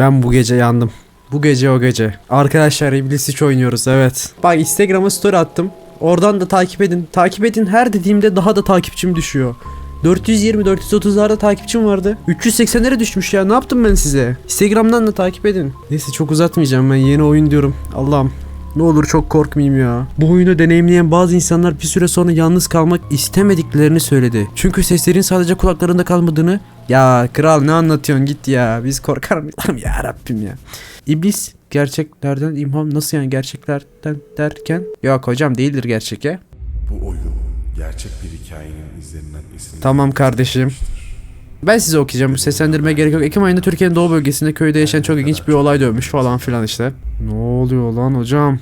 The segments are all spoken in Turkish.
Ben bu gece yandım. Bu gece o gece. Arkadaşlar İblis hiç oynuyoruz evet. Bak Instagram'a story attım. Oradan da takip edin. Takip edin her dediğimde daha da takipçim düşüyor. 420 430'larda takipçim vardı. 380'lere düşmüş ya. Ne yaptım ben size? Instagram'dan da takip edin. Neyse çok uzatmayacağım ben. Yeni oyun diyorum. Allah'ım. Ne olur çok korkmayayım ya. Bu oyunu deneyimleyen bazı insanlar bir süre sonra yalnız kalmak istemediklerini söyledi. Çünkü seslerin sadece kulaklarında kalmadığını ya kral ne anlatıyorsun git ya biz korkar mıyız ya Rabbim ya. İblis gerçeklerden imham nasıl yani gerçeklerden derken yok hocam değildir gerçek ya. Bu oyun gerçek bir hikayenin izlerinden esinlenmiş. Tamam kardeşim. Ben size okuyacağım. Seslendirmeye gerek yok. Ekim ayında Türkiye'nin doğu bölgesinde köyde yaşayan çok ilginç bir olay dönmüş falan filan işte. Ne oluyor lan hocam?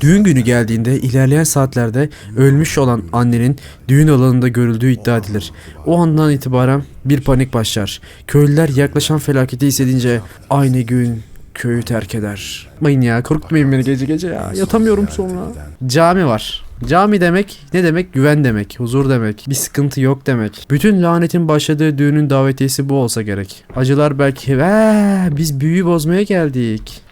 Düğün günü geldiğinde ilerleyen saatlerde ölmüş olan annenin düğün alanında görüldüğü iddia edilir. O andan itibaren bir panik başlar. Köylüler yaklaşan felaketi hissedince aynı gün köyü terk eder. Mayın ya korkutmayın beni gece gece ya. Yatamıyorum sonra. Cami var. Cami demek ne demek? Güven demek, huzur demek, bir sıkıntı yok demek. Bütün lanetin başladığı düğünün davetiyesi bu olsa gerek. Acılar belki ve biz büyüyü bozmaya geldik.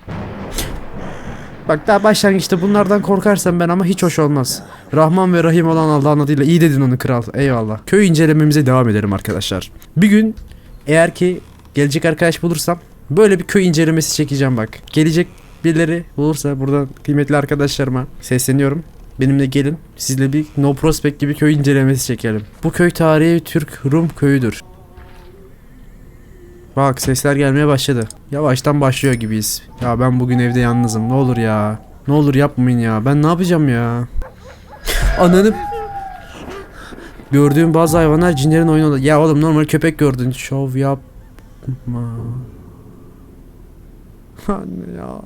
Bak daha başlangıçta bunlardan korkarsam ben ama hiç hoş olmaz. Rahman ve Rahim olan Allah'ın adıyla iyi dedin onu kral. Eyvallah. Köy incelememize devam edelim arkadaşlar. Bir gün eğer ki gelecek arkadaş bulursam böyle bir köy incelemesi çekeceğim bak. Gelecek birileri bulursa buradan kıymetli arkadaşlarıma sesleniyorum. Benimle gelin. Sizle bir No Prospect gibi köy incelemesi çekelim. Bu köy tarihi Türk Rum köyüdür. Bak sesler gelmeye başladı. Yavaştan başlıyor gibiyiz. Ya ben bugün evde yalnızım. Ne olur ya. Ne olur yapmayın ya. Ben ne yapacağım ya? Ananı Gördüğüm bazı hayvanlar cinlerin oyunu. Ya oğlum normal köpek gördün. Şov yapma. Anne ya.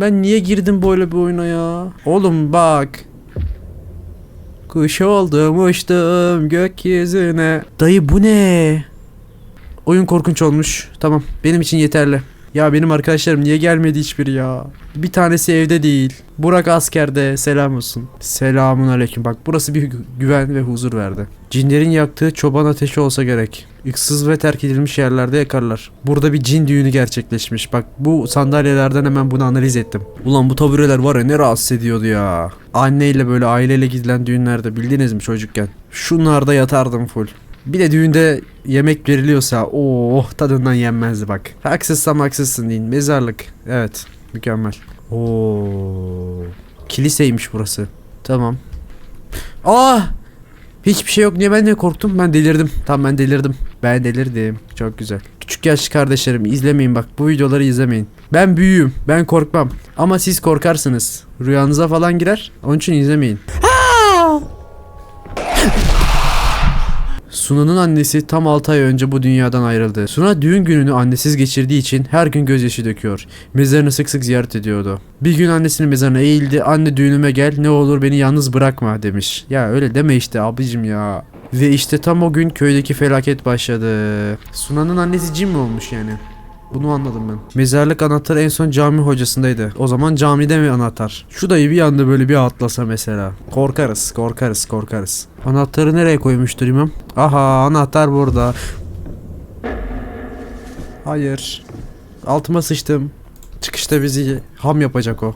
Ben niye girdim böyle bir oyuna ya? Oğlum bak. Kuş oldum uçtum gökyüzüne. Dayı bu ne? Oyun korkunç olmuş. Tamam benim için yeterli. Ya benim arkadaşlarım niye gelmedi hiçbiri ya? Bir tanesi evde değil. Burak askerde selam olsun. Selamun aleyküm. Bak burası bir gü- güven ve huzur verdi. Cinlerin yaktığı çoban ateşi olsa gerek. Issız ve terk edilmiş yerlerde yakarlar. Burada bir cin düğünü gerçekleşmiş. Bak bu sandalyelerden hemen bunu analiz ettim. Ulan bu tabureler var ya ne rahatsız ediyordu ya. Anneyle böyle aileyle gidilen düğünlerde bildiniz mi çocukken? Şunlarda yatardım full. Bir de düğünde yemek veriliyorsa oh tadından yenmezdi bak. Haksızsam haksızsın deyin. Mezarlık. Evet. Mükemmel. Oo. Kiliseymiş burası. Tamam. Aa! Hiçbir şey yok. Niye ben de korktum? Ben delirdim. Tamam ben delirdim. Ben delirdim. Çok güzel. Küçük yaşlı kardeşlerim izlemeyin bak. Bu videoları izlemeyin. Ben büyüğüm. Ben korkmam. Ama siz korkarsınız. Rüyanıza falan girer. Onun için izlemeyin. Suna'nın annesi tam 6 ay önce bu dünyadan ayrıldı. Suna düğün gününü annesiz geçirdiği için her gün gözyaşı döküyor. Mezarını sık sık ziyaret ediyordu. Bir gün annesinin mezarına eğildi. Anne düğünüme gel ne olur beni yalnız bırakma demiş. Ya öyle deme işte abicim ya. Ve işte tam o gün köydeki felaket başladı. Suna'nın annesi cin mi olmuş yani? Bunu anladım ben. Mezarlık anahtarı en son cami hocasındaydı. O zaman camide mi anahtar? Şu dayı bir anda böyle bir atlasa mesela. Korkarız, korkarız, korkarız. Anahtarı nereye koymuştur imam? Aha anahtar burada. Hayır. Altıma sıçtım. Çıkışta bizi ham yapacak o.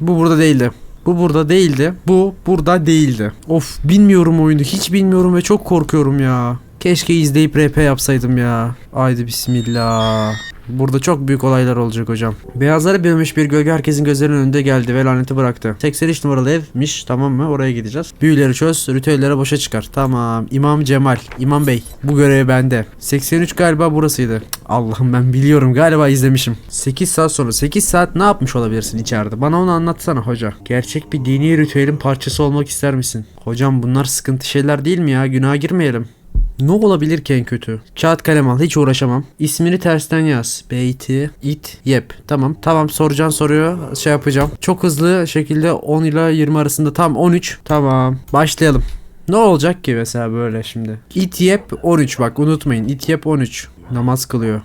Bu burada değildi. Bu burada değildi. Bu burada değildi. Of bilmiyorum oyunu. Hiç bilmiyorum ve çok korkuyorum ya. Keşke izleyip RP yapsaydım ya. Haydi bismillah. Burada çok büyük olaylar olacak hocam. Beyazlara bürünmüş bir gölge herkesin gözlerinin önünde geldi ve laneti bıraktı. 83 numaralı evmiş tamam mı? Oraya gideceğiz. Büyüleri çöz, ritüellere boşa çıkar. Tamam. İmam Cemal, İmam Bey. Bu görev bende. 83 galiba burasıydı. Allah'ım ben biliyorum galiba izlemişim. 8 saat sonra 8 saat ne yapmış olabilirsin içeride? Bana onu anlatsana hoca. Gerçek bir dini ritüelin parçası olmak ister misin? Hocam bunlar sıkıntı şeyler değil mi ya? Günaha girmeyelim. Ne olabilir ki en kötü? Kağıt kalem al hiç uğraşamam. İsmini tersten yaz. Beyti it yep. Tamam tamam soracağın soruyor şey yapacağım. Çok hızlı şekilde 10 ile 20 arasında tam 13. Tamam başlayalım. Ne olacak ki mesela böyle şimdi? İt yep 13 bak unutmayın. İt yep 13. Namaz kılıyor.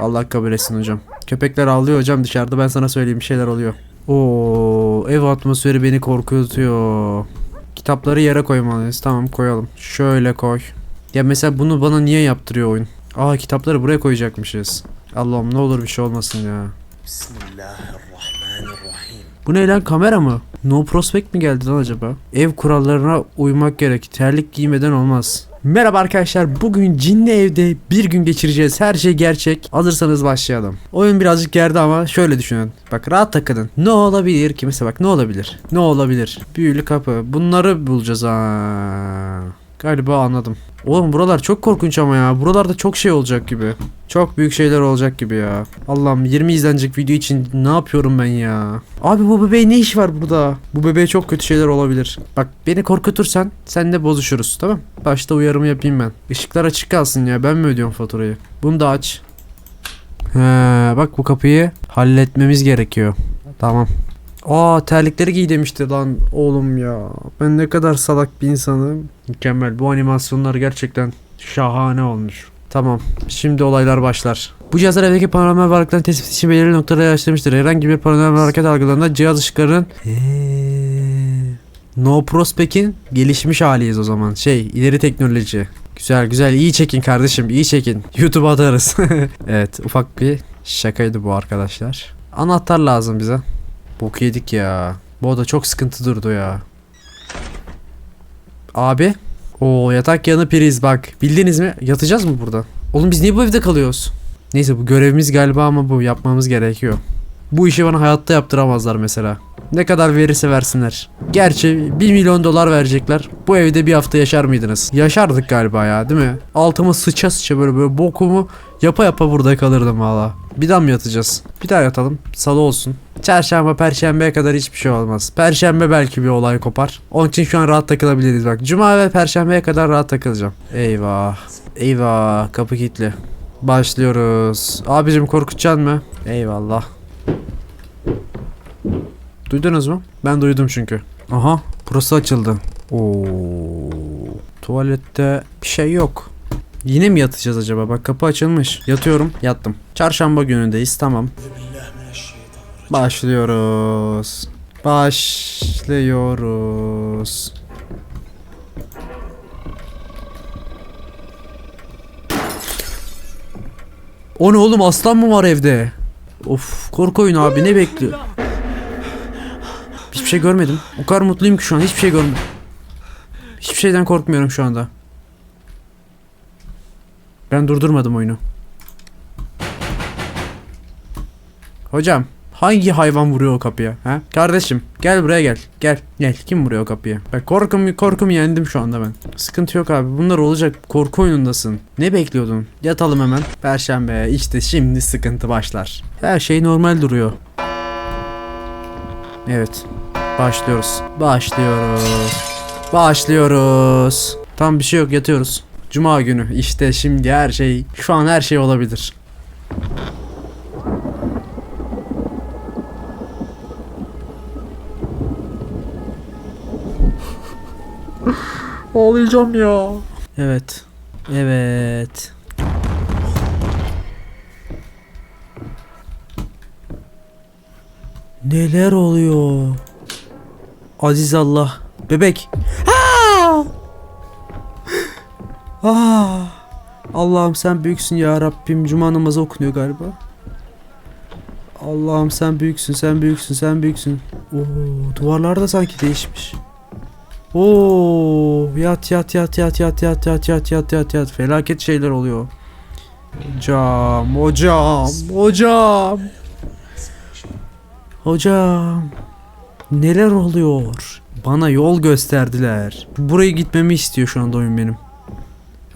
Allah kabul etsin hocam. Köpekler ağlıyor hocam dışarıda ben sana söyleyeyim bir şeyler oluyor. Oo ev atmosferi beni korkutuyor. Kitapları yere koymalıyız. Tamam koyalım. Şöyle koy. Ya mesela bunu bana niye yaptırıyor oyun? Aa kitapları buraya koyacakmışız. Allah'ım ne olur bir şey olmasın ya. Bismillahirrahmanirrahim. Bu ne lan kamera mı? No prospect mi geldi lan acaba? Ev kurallarına uymak gerek. Terlik giymeden olmaz. Merhaba arkadaşlar. Bugün cinli evde bir gün geçireceğiz. Her şey gerçek. Hazırsanız başlayalım. Oyun birazcık gerdi ama şöyle düşünün. Bak rahat takılın. Ne olabilir ki? Mesela bak ne olabilir? Ne olabilir? Büyülü kapı. Bunları bulacağız ha. Galiba anladım. Oğlum buralar çok korkunç ama ya. Buralarda çok şey olacak gibi. Çok büyük şeyler olacak gibi ya. Allah'ım 20 izlenecek video için ne yapıyorum ben ya? Abi bu bebeğin ne işi var burada? Bu bebeğe çok kötü şeyler olabilir. Bak beni korkutursan senle bozuşuruz tamam? Başta uyarımı yapayım ben. Işıklar açık kalsın ya ben mi ödüyorum faturayı? Bunu da aç. He, bak bu kapıyı halletmemiz gerekiyor. Tamam. Aa terlikleri giy demişti lan oğlum ya. Ben ne kadar salak bir insanım. Mükemmel. Bu animasyonlar gerçekten şahane olmuş. Tamam. Şimdi olaylar başlar. Bu cihazlar evdeki paranormal varlıkların tespit için belirli noktalara yerleştirilmiştir. Herhangi bir paranormal hareket algılarında cihaz ışıklarının No Prospect'in gelişmiş haliyiz o zaman. Şey, ileri teknoloji. Güzel güzel iyi çekin kardeşim iyi çekin. YouTube'a atarız. evet ufak bir şakaydı bu arkadaşlar. Anahtar lazım bize. Bok yedik ya. Bu oda çok sıkıntı durdu ya. Abi. o yatak yanı priz bak. Bildiniz mi? Yatacağız mı burada? Oğlum biz niye bu evde kalıyoruz? Neyse bu görevimiz galiba ama bu yapmamız gerekiyor. Bu işi bana hayatta yaptıramazlar mesela. Ne kadar verirse versinler. Gerçi 1 milyon dolar verecekler. Bu evde bir hafta yaşar mıydınız? Yaşardık galiba ya değil mi? Altıma sıça sıça böyle böyle bokumu yapa yapa burada kalırdım valla. Bir daha mı yatacağız? Bir daha yatalım. Salı olsun. Çarşamba, perşembeye kadar hiçbir şey olmaz. Perşembe belki bir olay kopar. Onun için şu an rahat takılabiliriz bak. Cuma ve perşembeye kadar rahat takılacağım. Eyvah. Eyvah. Kapı kilitli. Başlıyoruz. Abicim korkutacaksın mı? Eyvallah. Duydunuz mu? Ben duydum çünkü. Aha burası açıldı. Oo. Tuvalette bir şey yok. Yine mi yatacağız acaba? Bak kapı açılmış. Yatıyorum. Yattım. Çarşamba günündeyiz. Tamam. Başlıyoruz. Başlıyoruz. O ne oğlum aslan mı var evde? Of korku oyunu abi ne bekliyor? Hiçbir şey görmedim. O kadar mutluyum ki şu an hiçbir şey görmedim. Hiçbir şeyden korkmuyorum şu anda. Ben durdurmadım oyunu. Hocam hangi hayvan vuruyor o kapıya? Ha? Kardeşim gel buraya gel. Gel. Gel. Kim vuruyor o kapıya? Bak korkum korkumu yendim şu anda ben. Sıkıntı yok abi. Bunlar olacak. Korku oyunundasın. Ne bekliyordun? Yatalım hemen. Perşembe. İşte şimdi sıkıntı başlar. Her şey normal duruyor. Evet. Başlıyoruz. Başlıyoruz. Başlıyoruz. Tam bir şey yok yatıyoruz. Cuma günü işte şimdi her şey şu an her şey olabilir. Ağlayacağım ya. Evet. Evet. Neler oluyor? Aziz Allah. Bebek. Aa! Aa! Allah'ım sen büyüksün ya Rabbim. Cuma namazı okunuyor galiba. Allah'ım sen büyüksün, sen büyüksün, sen büyüksün. Oo, duvarlar da sanki değişmiş. Oo, yat yat yat yat yat yat yat yat yat yat yat. Felaket şeyler oluyor. Hocam, hocam, hocam. Hocam. Neler oluyor? Bana yol gösterdiler. Buraya gitmemi istiyor şu anda oyun benim.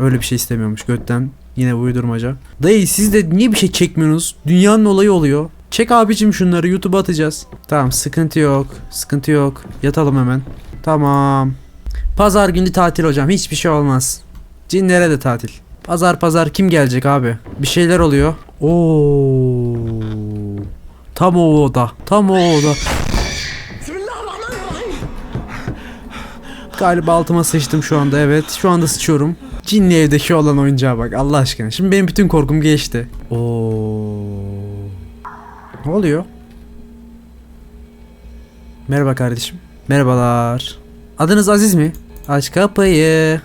Öyle bir şey istemiyormuş götten. Yine uydurmaca. Dayı siz de niye bir şey çekmiyorsunuz? Dünyanın olayı oluyor. Çek abicim şunları YouTube'a atacağız. Tamam sıkıntı yok. Sıkıntı yok. Yatalım hemen. Tamam. Pazar günü tatil hocam. Hiçbir şey olmaz. Cinlere de tatil. Pazar pazar kim gelecek abi? Bir şeyler oluyor. Oo. Tam o oda. Tam o oda. Galiba altıma sıçtım şu anda evet. Şu anda sıçıyorum. Cinli evdeki olan oyuncağa bak Allah aşkına. Şimdi benim bütün korkum geçti. Oo. Ne oluyor? Merhaba kardeşim. Merhabalar. Adınız Aziz mi? Aç kapıyı.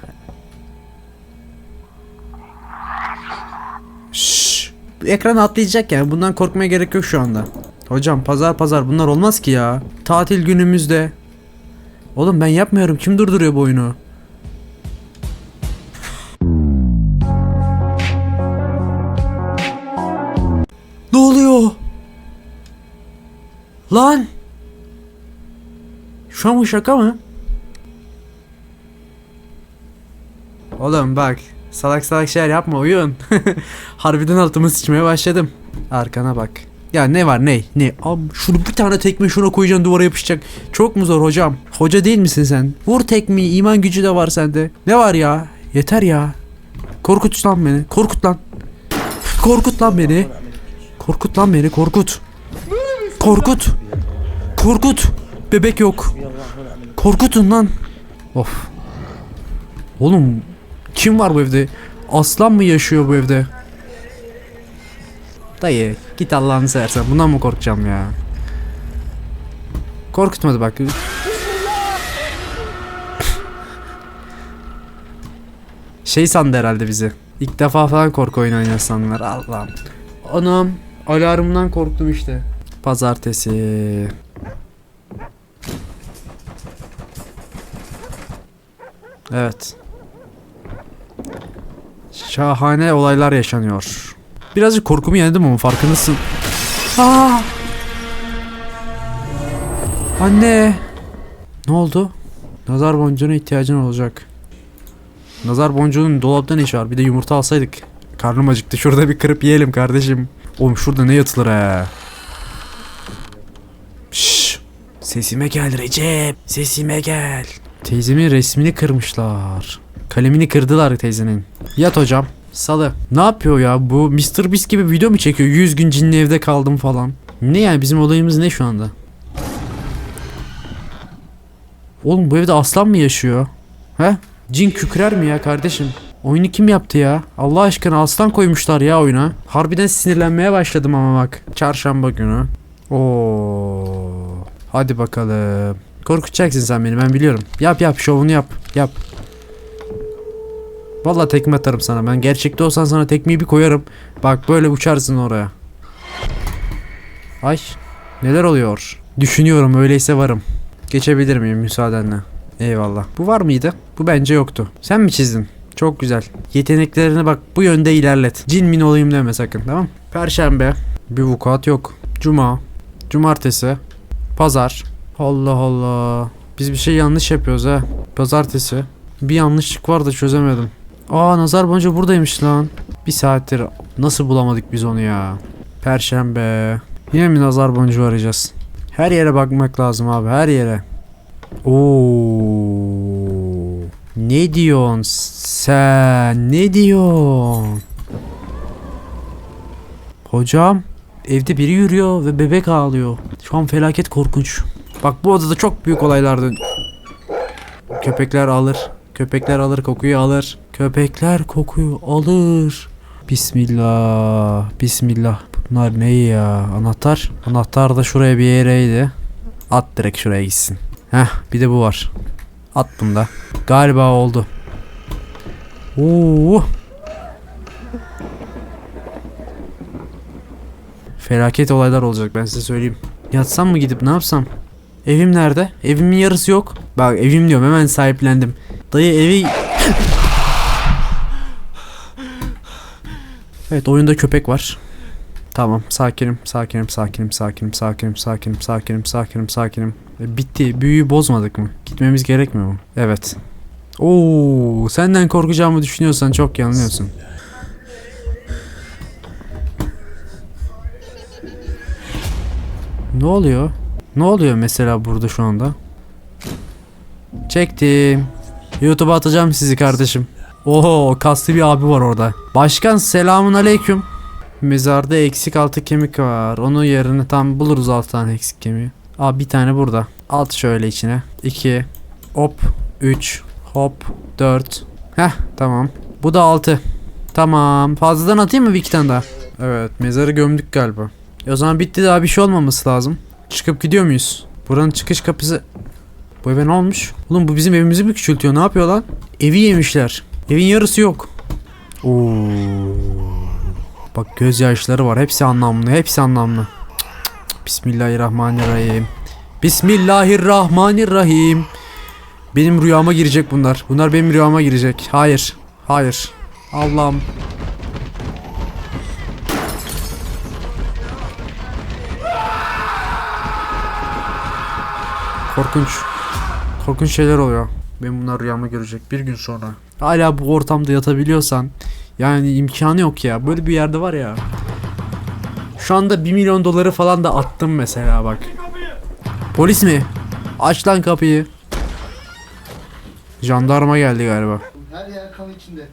Şşş. Ekran atlayacak yani. Bundan korkmaya gerek yok şu anda. Hocam pazar pazar bunlar olmaz ki ya. Tatil günümüzde. Oğlum ben yapmıyorum. Kim durduruyor bu oyunu? Lan! Şu an bu şaka mı? Oğlum bak salak salak şeyler yapma oyun. Harbiden altıma sıçmaya başladım. Arkana bak. Ya ne var ne? Ne? Am şunu bir tane tekme şuna koyacaksın duvara yapışacak. Çok mu zor hocam? Hoca değil misin sen? Vur tekmeyi iman gücü de var sende. Ne var ya? Yeter ya. Korkut lan beni. Korkut lan. Korkut lan beni. Korkut lan beni korkut. Korkut. Korkut. Bebek yok. Korkutun lan. Of. Oğlum kim var bu evde? Aslan mı yaşıyor bu evde? Dayı git Allah'ını seversen bundan mı korkacağım ya? Korkutmadı bak. Şey sandı herhalde bizi. İlk defa falan korku oyunu oynuyor sandılar. Allah'ım. Anam alarmdan korktum işte. Pazartesi. Evet. Şahane olaylar yaşanıyor. Birazcık korkumu yendim ama farkındasın. Aa! Anne! Ne oldu? Nazar boncuğuna ihtiyacın olacak. Nazar boncuğunun dolapta ne işi var? Bir de yumurta alsaydık. Karnım acıktı. Şurada bir kırıp yiyelim kardeşim. Oğlum şurada ne yatılır ha? Şşş. Sesime gel Recep. Sesime gel. Teyzemin resmini kırmışlar. Kalemini kırdılar teyzenin. Yat hocam. Salı. Ne yapıyor ya bu Mr. Beast gibi video mu çekiyor? 100 gün cinli evde kaldım falan. Ne yani bizim olayımız ne şu anda? Oğlum bu evde aslan mı yaşıyor? He? Cin kükrer mi ya kardeşim? Oyunu kim yaptı ya? Allah aşkına aslan koymuşlar ya oyuna. Harbiden sinirlenmeye başladım ama bak. Çarşamba günü. Oo. Hadi bakalım. Korkutacaksın sen beni ben biliyorum. Yap yap şovunu yap. Yap. Vallahi tekme atarım sana. Ben gerçekte olsan sana tekmeyi bir koyarım. Bak böyle uçarsın oraya. Ay. Neler oluyor? Düşünüyorum öyleyse varım. Geçebilir miyim müsaadenle? Eyvallah. Bu var mıydı? Bu bence yoktu. Sen mi çizdin? Çok güzel. Yeteneklerini bak bu yönde ilerlet. Cin min olayım deme sakın tamam? Perşembe. Bir vukuat yok. Cuma. Cumartesi. Pazar. Allah Allah. Biz bir şey yanlış yapıyoruz ha. Pazartesi. Bir yanlışlık var da çözemedim. Aa nazar boncuğu buradaymış lan. Bir saattir nasıl bulamadık biz onu ya. Perşembe. Yine mi nazar boncuğu arayacağız? Her yere bakmak lazım abi her yere. Oo. Ne diyorsun sen? Ne diyorsun? Hocam evde biri yürüyor ve bebek ağlıyor. Şu an felaket korkunç. Bak bu odada çok büyük olaylar dön. Köpekler alır. Köpekler alır kokuyu alır. Köpekler kokuyu alır. Bismillah. Bismillah. Bunlar ne ya? Anahtar. Anahtar da şuraya bir yereydi. At direkt şuraya gitsin. Heh bir de bu var. At bunu da. Galiba oldu. Oo. Felaket olaylar olacak ben size söyleyeyim. Yatsam mı gidip ne yapsam? Evim nerede? Evimin yarısı yok. Bak evim diyorum hemen sahiplendim. Dayı evi... evet oyunda köpek var. Tamam sakinim sakinim sakinim sakinim sakinim sakinim sakinim sakinim sakinim. E, bitti büyüyü bozmadık mı? Gitmemiz gerekmiyor mu? Evet. Oo senden korkacağımı düşünüyorsan çok yanılıyorsun. Ne oluyor? Ne oluyor mesela burada şu anda? Çektim. YouTube'a atacağım sizi kardeşim. Oho kaslı bir abi var orada. Başkan selamun aleyküm. Mezarda eksik altı kemik var. Onun yerine tam buluruz altı tane eksik kemiği. Aa bir tane burada. At şöyle içine. 2 hop 3 hop 4 Heh tamam. Bu da 6. Tamam. Fazladan atayım mı bir iki tane daha? Evet mezarı gömdük galiba. E o zaman bitti daha bir şey olmaması lazım. Çıkıp gidiyor muyuz? Buranın çıkış kapısı... Bu eve ne olmuş? Oğlum bu bizim evimizi mi küçültüyor? Ne yapıyor lan? Evi yemişler. Evin yarısı yok. Oo. Bak gözyaşları var. Hepsi anlamlı. Hepsi anlamlı. Bismillahirrahmanirrahim. Bismillahirrahmanirrahim. Benim rüyama girecek bunlar. Bunlar benim rüyama girecek. Hayır. Hayır. Allah'ım. Korkunç. Korkunç şeyler oluyor. Benim bunlar rüyama görecek bir gün sonra. Hala bu ortamda yatabiliyorsan yani imkanı yok ya. Böyle bir yerde var ya. Şu anda 1 milyon doları falan da attım mesela bak. Polis mi? Aç lan kapıyı. Jandarma geldi galiba. Her yer kan içinde.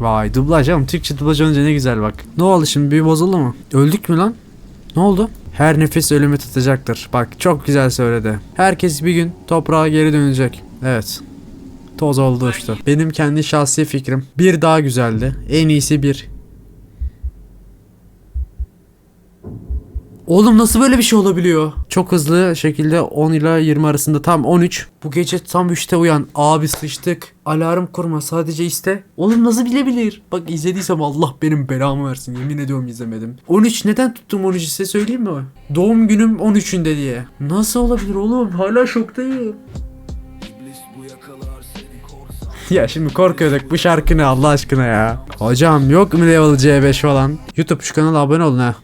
Vay dublaj oğlum Türkçe dublaj olunca ne güzel bak. Ne oldu şimdi bir bozuldu mu? Öldük mü lan? Ne oldu? Her nefes ölümü tutacaktır. Bak çok güzel söyledi. Herkes bir gün toprağa geri dönecek. Evet. Toz oldu işte. Benim kendi şahsi fikrim. Bir daha güzeldi. En iyisi bir. Oğlum nasıl böyle bir şey olabiliyor? Çok hızlı şekilde 10 ila 20 arasında tam 13. Bu gece tam 3'te uyan. Abi sıçtık. Alarm kurma sadece iste. Oğlum nasıl bilebilir? Bak izlediysem Allah benim belamı versin. Yemin ediyorum izlemedim. 13 neden tuttum 13'ü size söyleyeyim mi? Doğum günüm 13'ünde diye. Nasıl olabilir oğlum? Hala şoktayım. Ya şimdi korkuyorduk bu şarkı ne Allah aşkına ya. Hocam yok mu level C5 falan? YouTube şu kanala abone olun ha.